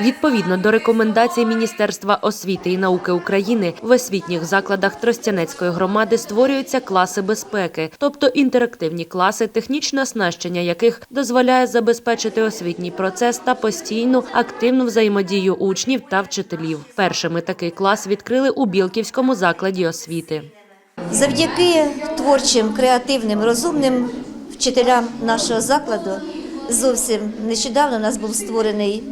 Відповідно до рекомендацій Міністерства освіти і науки України в освітніх закладах Тростянецької громади створюються класи безпеки, тобто інтерактивні класи, технічне оснащення яких дозволяє забезпечити освітній процес та постійну активну взаємодію учнів та вчителів. Першими такий клас відкрили у Білківському закладі освіти. Завдяки творчим, креативним, розумним вчителям нашого закладу зовсім нещодавно у нас був створений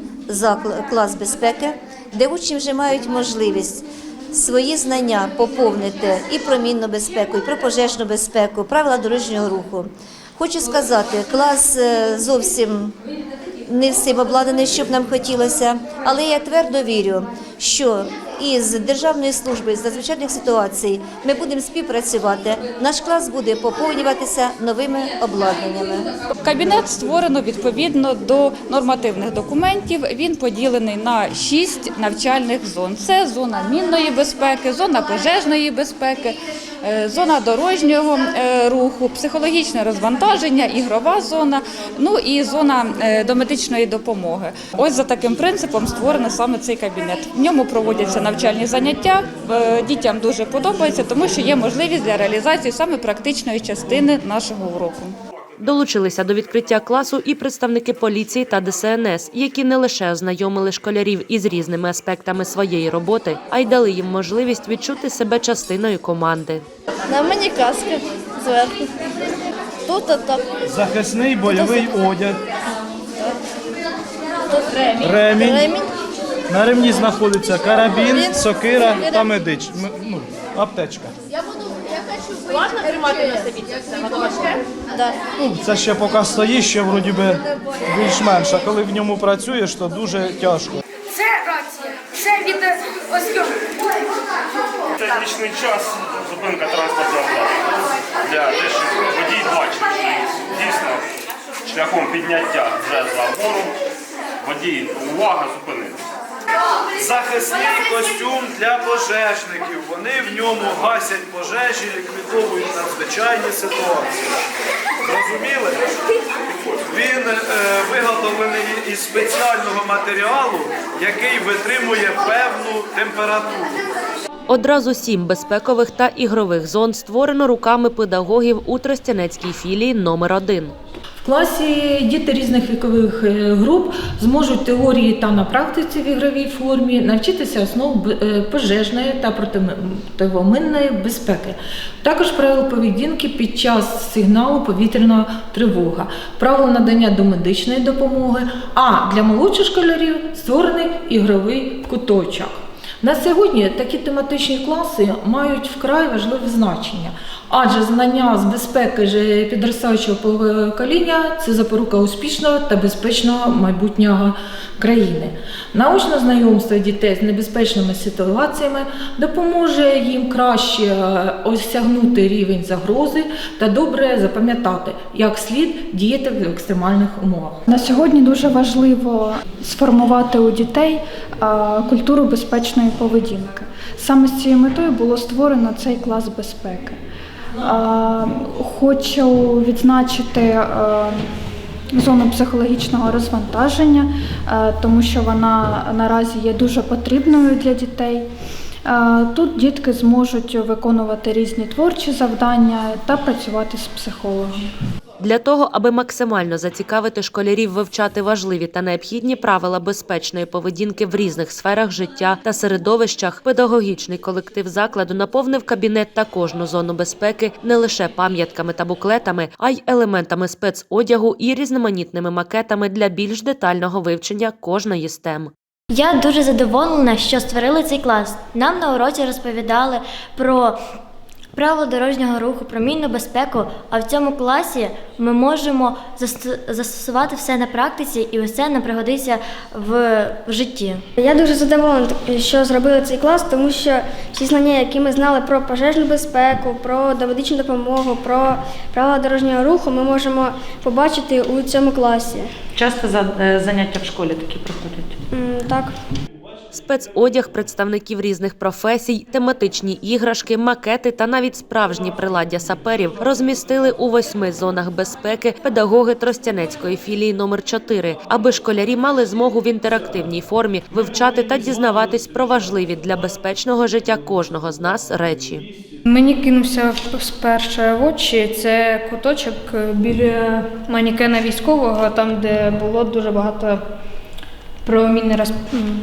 клас безпеки, де учні вже мають можливість свої знання поповнити і про мінну безпеку, і про пожежну безпеку, правила дорожнього руху. Хочу сказати, клас е, зовсім не всім обладнаний, щоб нам хотілося, але я твердо вірю, що із Державної служби з надзвичайних ситуацій ми будемо співпрацювати. Наш клас буде поповнюватися новими обладнаннями. Кабінет створено відповідно до нормативних документів. Він поділений на шість навчальних зон: це зона мінної безпеки, зона пожежної безпеки, зона дорожнього е, руху, психологічне розвантаження, ігрова зона, ну і зона до домедичної допомоги. Ось за таким принципом створений саме цей кабінет. В ньому проводяться навчальні заняття. Е, Дітям дуже подобається, тому що є можливість для реалізації саме практичної частини нашого уроку. Долучилися до відкриття класу і представники поліції та ДСНС, які не лише ознайомили школярів із різними аспектами своєї роботи, а й дали їм можливість відчути себе частиною команди. На мені каска зверху. Тут так. Захисний бойовий одяг. Тут Ремінь. ремінь. На ремні знаходиться карабін, сокира та медич. Ну, аптечка. Да. Ну, це ще поки стоїть, ще вроді би більш-менш, а коли в ньому працюєш, то дуже тяжко. Це рація, це відеозйомка. Технічний час зупинка транспортного для те, щоб водій бачив, що дійсно шляхом підняття вже забору водій увага зупинився. Захисний костюм для пожежників. Вони в ньому гасять пожежі, ліквідовують надзвичайні ситуації. Розуміли? Він е, виготовлений із спеціального матеріалу, який витримує певну температуру. Одразу сім безпекових та ігрових зон створено руками педагогів у Тростянецькій філії номер 1 В класі діти різних вікових е, груп зможуть теорії та на практиці в ігровій формі навчитися основ е, пожежної та противоминної безпеки. Також правил поведінки під час сигналу повітряна тривога, правила надання домедичної допомоги. А для молодших школярів створений ігровий куточок. На сьогодні такі тематичні класи мають вкрай важливе значення, адже знання з безпеки ж підростаючого покоління це запорука успішного та безпечного майбутнього країни. Научне знайомство дітей з небезпечними ситуаціями допоможе їм краще е, осягнути рівень загрози та добре запам'ятати, як слід діяти в екстремальних умовах. На сьогодні дуже важливо сформувати у дітей е, культуру безпечної поведінки. Саме з цією метою було створено цей клас безпеки. Хочу відзначити е, зону психологічного розвантаження, е, тому що вона наразі є дуже потрібною для дітей. Е, Тут дітки зможуть виконувати різні творчі завдання та працювати з психологом. Для того, аби максимально зацікавити школярів вивчати важливі та необхідні правила безпечної поведінки в різних сферах життя та середовищах, педагогічний колектив закладу наповнив кабінет та кожну зону безпеки не лише пам'ятками та буклетами, а й елементами спецодягу і різноманітними макетами для більш детального вивчення кожної з тем. Я дуже задоволена, що створили цей клас. Нам на уроці розповідали про правила дорожнього руху, про мінну безпеку. А в цьому класі ми можемо застосувати все на практиці, і усе нам пригодиться в, житті. Я дуже задоволена, що зробили цей клас, тому що всі знання, які ми знали про пожежну безпеку, про домедичну допомогу, про правила дорожнього руху, ми можемо побачити у цьому класі. Часто е, заняття в школі такі проходять. Так. Спецодяг представників різних професій, тематичні іграшки, макети та навіть справжні приладдя саперів розмістили у восьми зонах безпеки педагоги Тростянецької філії номер 4 аби школярі мали змогу в інтерактивній формі вивчати та дізнаватись про важливі для безпечного життя кожного з нас речі. Мені кинувся спершу в очі. Це куточок біля манікена військового, там де було дуже багато про міни роз...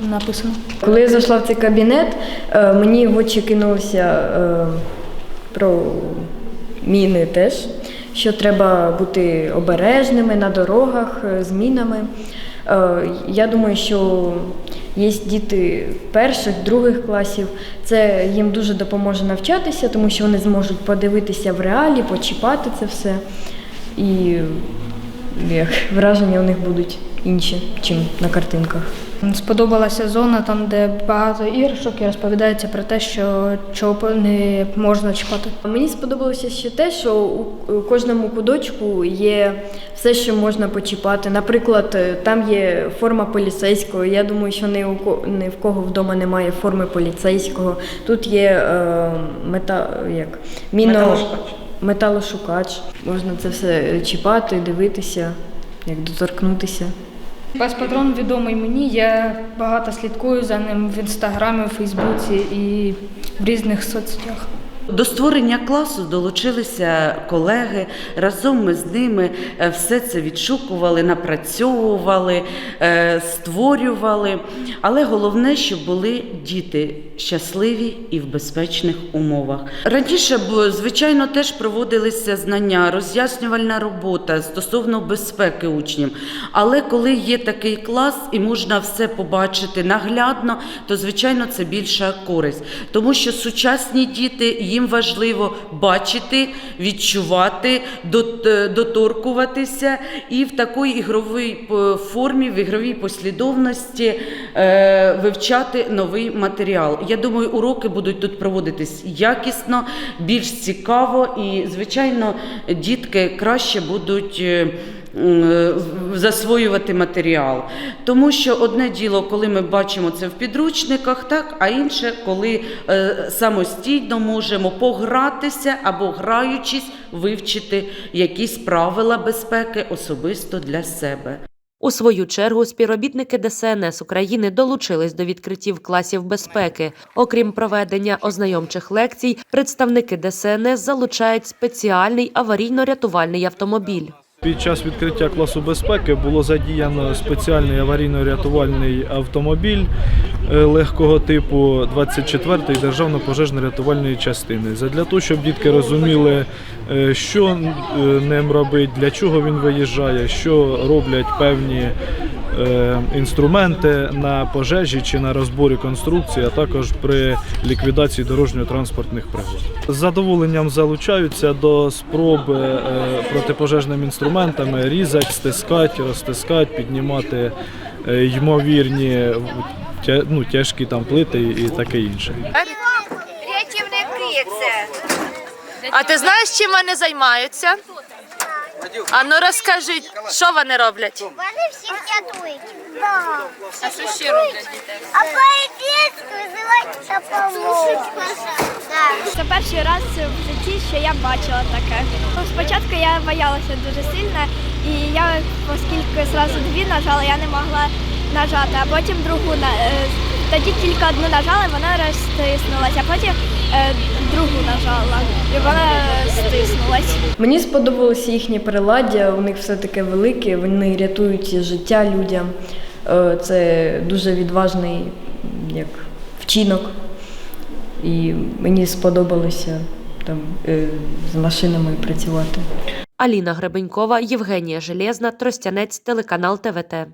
написано. Коли я зайшла в цей кабінет, е, мені в очі кинулося е, про міни теж, що треба бути обережними на дорогах е, з мінами. Я думаю, що є діти перших, других класів. Це їм дуже допоможе навчатися, тому що вони зможуть подивитися в реалі, почіпати це все. І як, враження у них будуть інші, ніж на картинках. Сподобалася зона, там, де багато іграшок і розповідається про те, що чого не можна чіпати. Мені сподобалося ще те, що у кожному кудочку є все, що можна почіпати. Наприклад, е, там є форма поліцейського. Я думаю, що ні у ко- ні в кого вдома немає форми поліцейського. Тут є е, мета, як міно Металошукач. металошукач. Можна це все чіпати, дивитися, як доторкнутися. Пес-патрон відомий мені. Я багато слідкую за ним в інстаграмі, у Фейсбуці і в різних соцсетях. До створення класу долучилися колеги. Разом ми з ними е, все це відшукували, напрацьовували, е, створювали. Але головне, щоб були діти щасливі і в безпечних умовах. Раніше, звичайно, теж проводилися знання, роз'яснювальна робота стосовно безпеки учнів. Але коли є такий клас і можна все побачити наглядно, то звичайно це більша користь, тому що сучасні діти їм важливо бачити, відчувати, е, доторкуватися і в такій ігровій е, формі, в ігровій послідовності е, вивчати новий матеріал. Я думаю, уроки будуть тут проводитись якісно, більш цікаво, і звичайно, дітки краще будуть. Е, засвоювати матеріал. Тому що одне діло, коли ми бачимо це в підручниках, так, а інше, коли е, самостійно можемо погратися або граючись, вивчити якісь правила безпеки особисто для себе. У свою чергу співробітники ДСНС України долучились до відкриттів класів безпеки. Окрім проведення ознайомчих лекцій, представники ДСНС залучають спеціальний аварійно-рятувальний автомобіль. Під час відкриття класу безпеки було задіяно спеціальний аварійно-рятувальний автомобіль е, легкого типу 24-ї державно-пожежно-рятувальної частини. Задля того, щоб дітки розуміли, е, що е, ним робить, для чого він виїжджає, що роблять певні інструменти на пожежі чи на розборі конструкції, а також при ліквідації дорожньо-транспортних пригод. З задоволенням залучаються до спроби е, протипожежними інструментами різати, стискати, розтискати, піднімати е, ймовірні ну, тяжкі там плити і таке інше. Рятівники це. А ти знаєш, чим вони займаються? А ну розкажіть, що вони роблять? Вони всіх рятують. А що ще роблять дітей? А визивають допомогу. Це перший раз в житті, що я бачила таке. Ну, Спочатку я боялася дуже сильно, і я, оскільки зразу дві нажала, я не могла нажати, а потім другу на- е, тоді тільки одну нажала, і вона розтиснулася, а потім е, другу нажала, і вона стиснулась. Мені сподобалося їхнє приладдя, у них все таке велике, вони рятують життя людям. Е, Це дуже відважний як, вчинок. І мені сподобалося там е, з машинами працювати. Аліна Гребенькова, Євгенія Железна, Тростянець, телеканал ТВТ.